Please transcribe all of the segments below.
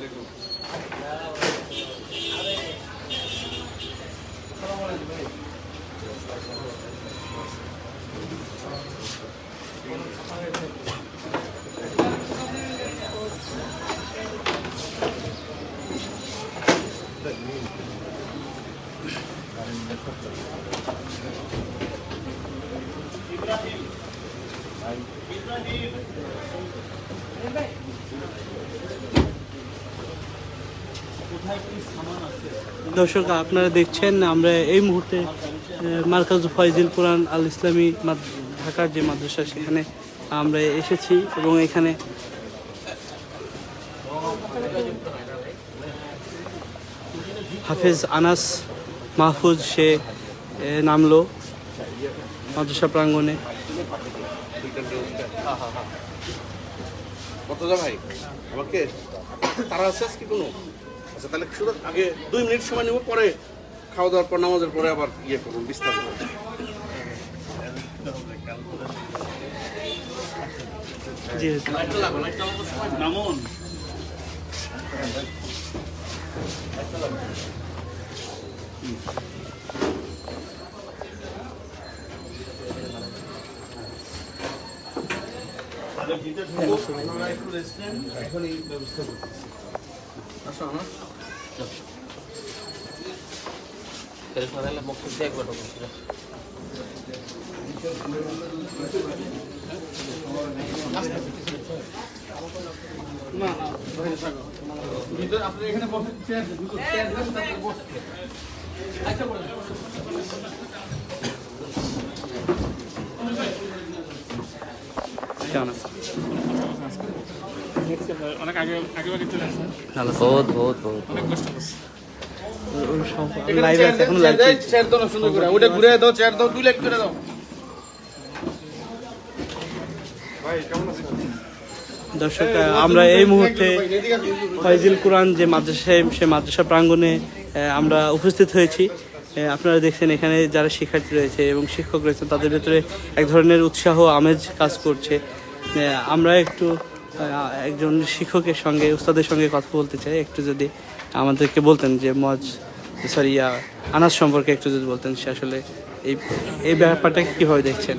পিছু চলো চলো চলো। দর্শক, আপনারা দেখছেন, আমরা এই মুহূর্তে মার্কাজ ফয়জিল কোরআন আল ইসলামী ঢাকার যে মাদ্রাসা, সেখানে আমরা এসেছি এবং এখানে হাফেজ আনাস মাহফুজ, সে নামলো মাদ্রাসা প্রাঙ্গণে। ভাই? তারা আছে আজকে কোনো? আচ্ছা তাহলে শুধু আগে দুই মিনিট সময় নেব পরে খাওয়া দাওয়ার পর নামাজের পরে আবার ইয়ে করুন বিস্তারিত। জি। নামুন ভিতরে দুটো চেয়ার দেন তারপরে বসে আচ্ছা কেমন আছেন? অনেক আগে আগে আগে চলে আসছেন বহুত বহুত বহুত। অনেক কষ্ট করছে ওর সব- এখানে লাইভ আছে এখন লাইভ চেয়ার দাও সুন্দর করে ওটা ঘুরে দাও চেয়ার দাও দুই লাখ করে দাও। দর্শক আমরা এই মুহূর্তে ফয়জিল কোরআন যে মাদ্রাসায় সে মাদ্রাসা প্রাঙ্গণে আমরা উপস্থিত হয়েছি। আপনারা দেখছেন এখানে যারা শিক্ষার্থী রয়েছে এবং শিক্ষক রয়েছে তাদের ভেতরে এক ধরনের উৎসাহ আমেজ কাজ করছে। আমরা একটু একজন শিক্ষকের সঙ্গে, উস্তাদের সঙ্গে কথা বলতে চাই। একটু যদি আমাদেরকে বলতেন যে, মজ সরি আনাজ সম্পর্কে একটু যদি বলতেন, সে আসলে এই এই ব্যাপারটা কীভাবে দেখছেন?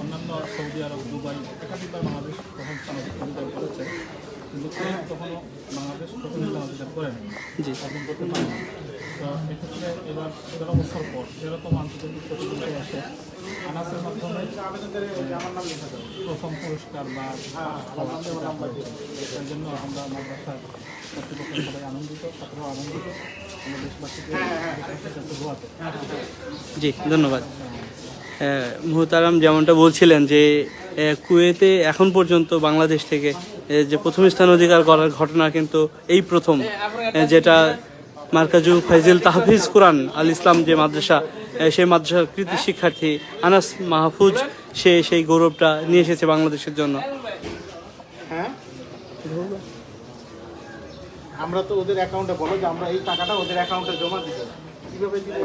অন্যান্য সৌদি আরব দুবাই একাধিকবার বাংলাদেশ স্থান করেছে কিন্তু কেউ জি। অর্জন করতে পারেনি তো এক্ষেত্রে এবার তেরো বছর পর তেরোতম আন্তর্জাতিক প্রতিযোগিতা আসে আনাসের মাধ্যমে প্রথম পুরস্কার বা সেই জন্য আমরা মাদ্রাসার কর্তৃপক্ষ সবাই আনন্দিত ছাত্র আনন্দিত। আমরা দেশবাসীকে দেশবাসীর কাছে দোয়াতে জি ধন্যবাদ। মুহতারাম যেমনটা বলছিলেন যে কুয়েতে এখন পর্যন্ত বাংলাদেশ থেকে যে প্রথম স্থান অধিকার করার ঘটনা কিন্তু এই প্রথম যেটা মার্কাজু ফাইজুল তাহফিজ কোরআন আল ইসলাম যে মাদ্রাসা সেই মাদ্রাসার কৃতি শিক্ষার্থী আনাস মাহফুজ, সে সেই গৌরবটা নিয়ে এসেছে বাংলাদেশের জন্য। হ্যাঁ? আমরা তো ওদের অ্যাকাউন্টে বলো যে আমরা এই টাকাটা ওদের অ্যাকাউন্টে জমা দিব কীভাবে দিব?